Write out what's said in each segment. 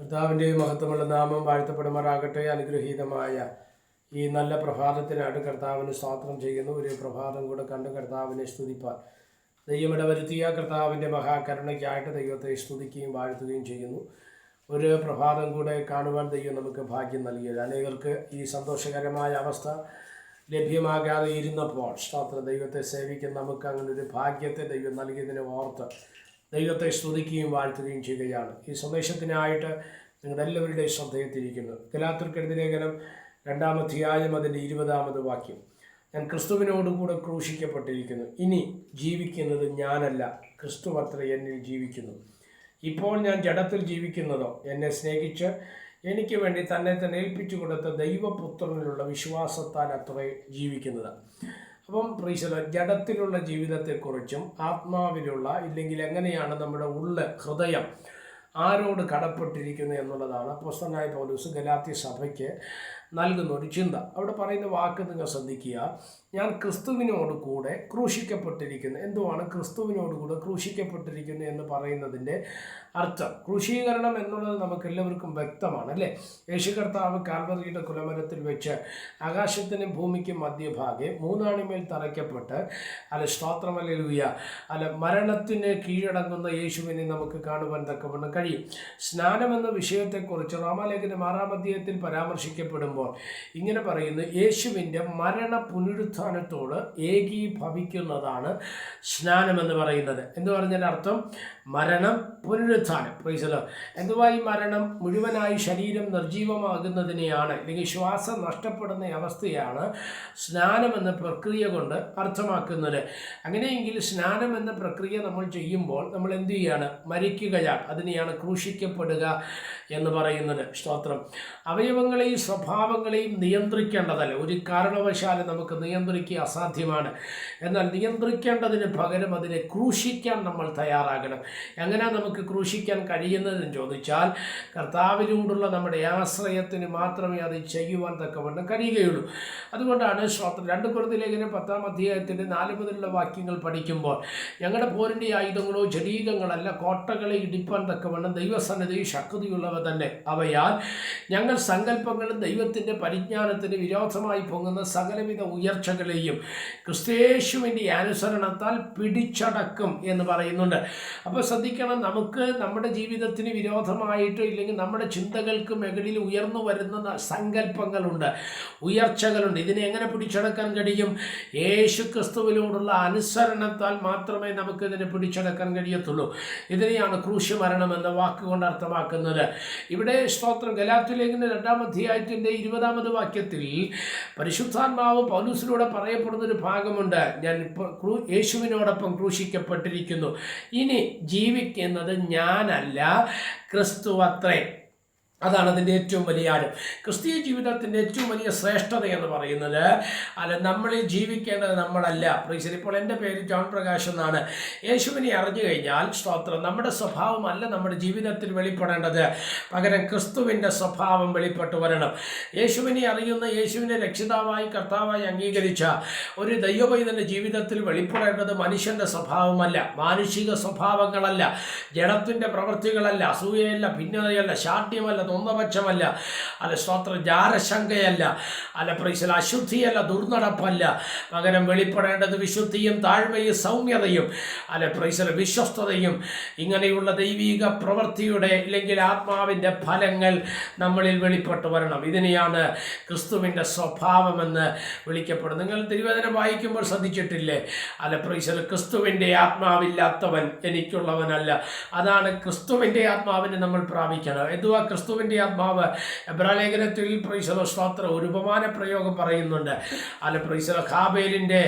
കർത്താവിന്റെ മഹത്വമുള്ള നാമം വാഴ്ത്തപ്പെടുമാറാകട്ടെ. അനുഗ്രഹീതമായ ഈ നല്ല പ്രഭാതത്തിനായിട്ട് കർത്താവിന് സ്വാത്രം ചെയ്യുന്നു. ഒരു പ്രഭാതം കൂടെ കണ്ട് കർത്താവിനെ സ്തുതിപ്പാൻ. ദൈവമിട വരുത്തിയ കർത്താവിന്റെ മഹാകരുണയ്ക്കായിട്ട് ദൈവത്തെ സ്തുതിക്കുകയും വാഴ്ത്തുകയും ചെയ്യുന്നു. ഒരു പ്രഭാതം കൂടെ കാണുവാൻ ദൈവം നമുക്ക് ഭാഗ്യം നൽകിയത്. അനേകർക്ക് ഈ സന്തോഷകരമായ അവസ്ഥ ലഭ്യമാകാതെ ഇരുന്നപ്പോൾ സ്തോത്ര. ദൈവത്തെ സേവിക്കാൻ നമുക്ക് അങ്ങനെ ഒരു ഭാഗ്യത്തെ ദൈവം നൽകിയതിനെ ഓർത്ത് ദൈവത്തെ സ്തുതിക്കുകയും വാഴ്ത്തുകയും ചെയ്യുകയാണ്. ഈ സന്ദേശത്തിനായിട്ട് നിങ്ങളുടെ എല്ലാവരുടെയും ശ്രദ്ധയെത്തിയിരിക്കുന്നു ഗലാത്തർക്കെഴുതി ലേഖനം രണ്ടാമധ്യായം അതിന്റെ ഇരുപതാമത് വാക്യം. ഞാൻ ക്രിസ്തുവിനോടുകൂടെ ക്രൂശിക്കപ്പെട്ടിരിക്കുന്നു. ഇനി ജീവിക്കുന്നത് ഞാനല്ല ക്രിസ്തു അത്ര എന്നിൽ ജീവിക്കുന്നു. ഇപ്പോൾ ഞാൻ ജഡത്തിൽ ജീവിക്കുന്നതോ എന്നെ സ്നേഹിച്ച് എനിക്ക് വേണ്ടി തന്നെ തന്നെ ഏൽപ്പിച്ചു കൊടുത്ത ദൈവപുത്രനിലുള്ള വിശ്വാസത്താൽ അത്രേ ജീവിക്കുന്നത്. അപ്പം പ്രീശ്വര ജഡത്തിലുള്ള ജീവിതത്തെക്കുറിച്ചും ആത്മാവിലുള്ള ഇല്ലെങ്കിൽ എങ്ങനെയാണ് നമ്മുടെ ഉള്ള ഹൃദയം ആരോട് കടപ്പെട്ടിരിക്കുന്നു എന്നുള്ളതാണ്. അപ്പോസ്തനായ പൗലൂസ് ഗലാത്തി സഭയ്ക്ക് നൽകുന്ന ഒരു ചിന്ത. അവിടെ പറയുന്ന വാക്ക് നിങ്ങൾ ശ്രദ്ധിക്കുക. ഞാൻ ക്രിസ്തുവിനോട് കൂടെ ക്രൂശിക്കപ്പെട്ടിരിക്കുന്നു. എന്തുവാണ് ക്രിസ്തുവിനോട് കൂടെ ക്രൂശിക്കപ്പെട്ടിരിക്കുന്നു എന്ന് പറയുന്നതിന്റെ അർത്ഥം. ക്രൂശീകരണം എന്നുള്ളത് നമുക്ക് എല്ലാവർക്കും വ്യക്തമാണ് അല്ലേ? യേശു കർത്താവ് കാൽവറിയുടെ കുലമരത്തിൽ വെച്ച് ആകാശത്തിനും ഭൂമിക്കും മധ്യഭാഗെ മൂന്നാണിമേൽ തറയ്ക്കപ്പെട്ട് അല്ല സ്തോത്രമല്ലുയ അല്ല മരണത്തിന് കീഴടങ്ങുന്ന യേശുവിനെ നമുക്ക് കാണുവാൻ തക്കവണ്ണം കഴിയും. സ്നാനം എന്ന വിഷയത്തെക്കുറിച്ച് റോമാലേഖനം ആറാം അധ്യായത്തിൽ പരാമർശിക്കപ്പെടുമ്പോൾ ഇങ്ങനെ പറയുന്നു യേശുവിന്റെ മരണ പുനരുത്ഥാനത്തോട് ഏകീഭവിക്കുന്നതാണ് സ്നാനം എന്ന് പറയുന്നത്. എന്ന് പറഞ്ഞാൽ അർത്ഥം മരണം പുനരുത്ഥാനം. പ്രൈസലോ എന്തുവാ ഈ മരണം? മുഴുവനായി ശരീരം നിർജീവമാകുന്നതിനെയാണ് അല്ലെങ്കിൽ ശ്വാസം നഷ്ടപ്പെടുന്ന അവസ്ഥയാണ് സ്നാനം എന്ന പ്രക്രിയ കൊണ്ട് അർത്ഥമാക്കുന്നത്. അങ്ങനെയെങ്കിൽ സ്നാനം എന്ന പ്രക്രിയ നമ്മൾ ചെയ്യുമ്പോൾ നമ്മൾ എന്തു ചെയ്യാണ്? മരിക്കുകയാണ്. അതിനെയാണ് ക്രൂശിക്കപ്പെടുക എന്ന് പറയുന്നത്. സ്തോത്രം. അവയവങ്ങളെയും സ്വഭാവങ്ങളെയും നിയന്ത്രിക്കേണ്ടതല്ല. ഒരു കാരണവശാലും നമുക്ക് നിയന്ത്രിക്കുക അസാധ്യമാണ്. എന്നാൽ നിയന്ത്രിക്കേണ്ടതിന് പകരം അതിനെ ക്രൂശിക്കാൻ നമ്മൾ തയ്യാറാകണം. എങ്ങനെ നമുക്ക് ക്രൂശിക്കാൻ കഴിയുന്നതെന്ന് ചോദിച്ചാൽ കർത്താവിനോടുള്ള നമ്മുടെ ആശ്രയത്തിന് മാത്രമേ അത് ചെയ്യുവാൻ തക്കവണ്ണം കഴിയുകയുള്ളൂ. അതുകൊണ്ടാണ് ശ്രോത്ര രണ്ട് കുറുതി പത്താം അധ്യായത്തിന്റെ നാല് മുതലുള്ള വാക്യങ്ങൾ പഠിക്കുമ്പോൾ ഞങ്ങളുടെ പോരിന്റെ ആയുധങ്ങളോ ജടീകങ്ങളല്ല കോട്ടകളെ ഇടിപ്പാൻ തക്കവണ്ണം ദൈവസന്നിധി ശക്തിയുള്ളവ തന്നെ. അവയാൽ ഞങ്ങൾ സങ്കല്പങ്ങളും ദൈവത്തിന്റെ പരിജ്ഞാനത്തിന് വിരോധമായി പൊങ്ങുന്ന സകലവിധ ഉയർച്ചകളെയും ക്രിസ്തേശുവിന്റെ അനുസരണത്താൽ പിടിച്ചടക്കും എന്ന് പറയുന്നുണ്ട്. അപ്പോൾ ശ്രദ്ധിക്കണം നമുക്ക് നമ്മുടെ ജീവിതത്തിന് വിരോധമായിട്ട് ഇല്ലെങ്കിൽ നമ്മുടെ ചിന്തകൾക്ക് മുകളിൽ ഉയർന്നു വരുന്ന സങ്കല്പങ്ങളുണ്ട് ഉയർച്ചകളുണ്ട്. ഇതിനെ എങ്ങനെ പിടിച്ചടക്കാൻ കഴിയും? യേശു ക്രിസ്തുവിനോടുള്ള അനുസരണത്താൽ മാത്രമേ നമുക്ക് ഇതിനെ പിടിച്ചടക്കാൻ കഴിയത്തുള്ളൂ. ഇതിനെയാണ് ക്രൂശ് മരണം എന്ന വാക്കുകൊണ്ട് അർത്ഥമാക്കുന്നത്. ഇവിടെ സ്തോത്രം ഗലാത്തിലേഖിന്റെ രണ്ടാം അധ്യായത്തിന്റെ ഇരുപതാമത് വാക്യത്തിൽ പരിശുദ്ധാത്മാവ് പൗലൂസിലൂടെ പറയപ്പെടുന്ന ഒരു ഭാഗമുണ്ട്. ഞാൻ ഇപ്പോൾ യേശുവിനോടൊപ്പം ക്രൂശിക്കപ്പെട്ടിരിക്കുന്നു. ഇനി ജീവിക്കുന്നത് ഞാനല്ല ക്രിസ്തു അത്രേ. അതാണ് അതിന്റെ ഏറ്റവും വലിയ ആഴം ക്രിസ്തീയ ജീവിതത്തിന്റെ ഏറ്റവും വലിയ ശ്രേഷ്ഠത എന്ന് പറയുന്നത് അല്ല നമ്മളിൽ ജീവിക്കേണ്ടത് നമ്മളല്ല. പ്രീശ്വർ ഇപ്പോൾ എന്റെ പേര് ജോൺ പ്രകാശ് എന്നാണ്. യേശുവിനെ അറിഞ്ഞു കഴിഞ്ഞാൽ സ്തോത്രം നമ്മുടെ സ്വഭാവമല്ല നമ്മുടെ ജീവിതത്തിൽ വെളിപ്പെടേണ്ടത്. പകരം ക്രിസ്തുവിന്റെ സ്വഭാവം വെളിപ്പെട്ടു വരണം. യേശുവിനെ അറിയുന്ന യേശുവിനെ രക്ഷിതാവായി കർത്താവായി അംഗീകരിച്ച ഒരു ദൈവവൈദന്റെ ജീവിതത്തിൽ വെളിപ്പെടേണ്ടത് മനുഷ്യന്റെ സ്വഭാവമല്ല. മാനുഷിക സ്വഭാവങ്ങളല്ല. ജഡത്തിന്റെ പ്രവൃത്തികളല്ല. അസൂയയല്ല ഭിന്നതയല്ല ശാഠ്യമല്ല നൊന്നപക്ഷമല്ല അല്ല സ്തോത്ര ജാരശങ്കയല്ല അല്ല പ്രൈസൽ അശുദ്ധിയല്ല ദുർനടപ്പല്ല. പകരം വെളിപ്പെടേണ്ടത് വിശുദ്ധിയും താഴ്മയും സൗമ്യതയും. അല്ല പ്രൈസൽ വിശ്വസ്തതയും. ഇങ്ങനെയുള്ള ദൈവീക പ്രവൃത്തിയുടെ ഇല്ലെങ്കിൽ ആത്മാവിന്റെ ഫലങ്ങൾ നമ്മളിൽ വെളിപ്പെട്ടു വരണം. ഇതിനെയാണ് ക്രിസ്തുവിന്റെ സ്വഭാവമെന്ന് വിളിക്കപ്പെടുന്നത്. നിങ്ങൾ തിരുവേദന വായിക്കുമ്പോൾ ശ്രദ്ധിച്ചിട്ടില്ലേ? അല്ല പ്രൈസൽ ക്രിസ്തുവിന്റെ ആത്മാവില്ലാത്തവൻ എനിക്കുള്ളവനല്ല. അതാണ് ക്രിസ്തുവിന്റെ ആത്മാവിനെ നമ്മൾ പ്രാപിക്കണം. എന്തുവാ ക്രിസ്തുവിന്റെ ആത്മാവ്. എബ്രാലേഖനത്തിൽ പ്രൈസല സ്തോത്രം ഒരു ഉപമാന പ്രയോഗം പറയുന്നുണ്ട്. അല്ല പ്രൈസല ഖാബേലിന്റെ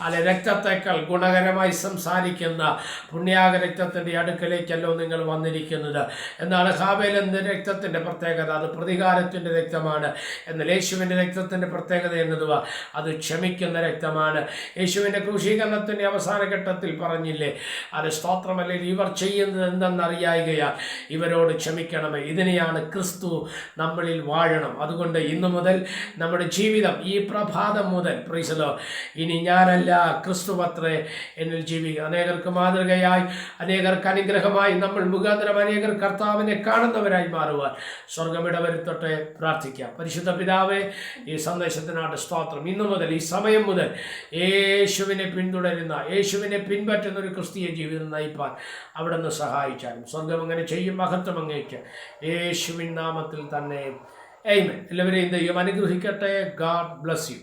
അല്ല രക്തത്തേക്കാൾ ഗുണകരമായി സംസാരിക്കുന്ന പുണ്യാക രക്തത്തിന്റെ അടുക്കലേക്കല്ലോ നിങ്ങൾ വന്നിരിക്കുന്നത്. എന്നാണ് ഖാബേൽ എന്ന രക്തത്തിന്റെ പ്രത്യേകത. അത് പ്രതികാരത്തിന്റെ രക്തമാണ്. എന്നാൽ യേശുവിന്റെ രക്തത്തിന്റെ പ്രത്യേകത എന്നതുവ അത് ക്ഷമിക്കുന്ന രക്തമാണ്. യേശുവിന്റെ ക്രൂശീകരണത്തിന്റെ അവസാന ഘട്ടത്തിൽ പറഞ്ഞില്ലേ അത് സ്തോത്രമല്ലേ ഇവർ ചെയ്യുന്നത് എന്തെന്നറിയായികയാൽ ഇവരോട് ക്ഷമിക്കണമേ. ഇതിനെയാണ് ക്രിസ്തു നമ്മളിൽ വാഴണം. അതുകൊണ്ട് ഇന്നു മുതൽ നമ്മുടെ ജീവിതം ഈ പ്രഭാതം മുതൽ പ്രീസലോ ഇനി ഞാനല്ല ക്രിസ്തു പത്രേ എന്നിൽ ജീവിക്കുക. അനേകർക്ക് മാതൃകയായി അനേകർക്ക് അനുഗ്രഹമായി നമ്മൾ മുഖാന്തരം അനേകർ കർത്താവിനെ കാണുന്നവരായി മാറുവാൻ സ്വർഗമിടവരുത്തൊട്ടെ പ്രാർത്ഥിക്കാം. പരിശുദ്ധ പിതാവേ ഈ സന്ദേശത്തിനാണ് സ്തോത്രം. ഇന്നു മുതൽ ഈ സമയം മുതൽ യേശുവിനെ പിന്തുടരുന്ന യേശുവിനെ പിൻപറ്റുന്ന ഒരു ക്രിസ്തീയ ജീവിതം നയിപ്പാൻ അവിടെ നിന്ന് സഹായിച്ചാലും. സ്വർഗം അങ്ങനെ ചെയ്യും മഹത്വം അങ്ങേക്ക്. യേശുവിൻ നാമത്തിൽ തന്നെ. എയ്മൻ എല്ലാവരെയും ദൈവം അനുഗ്രഹിക്കട്ടെ. God bless you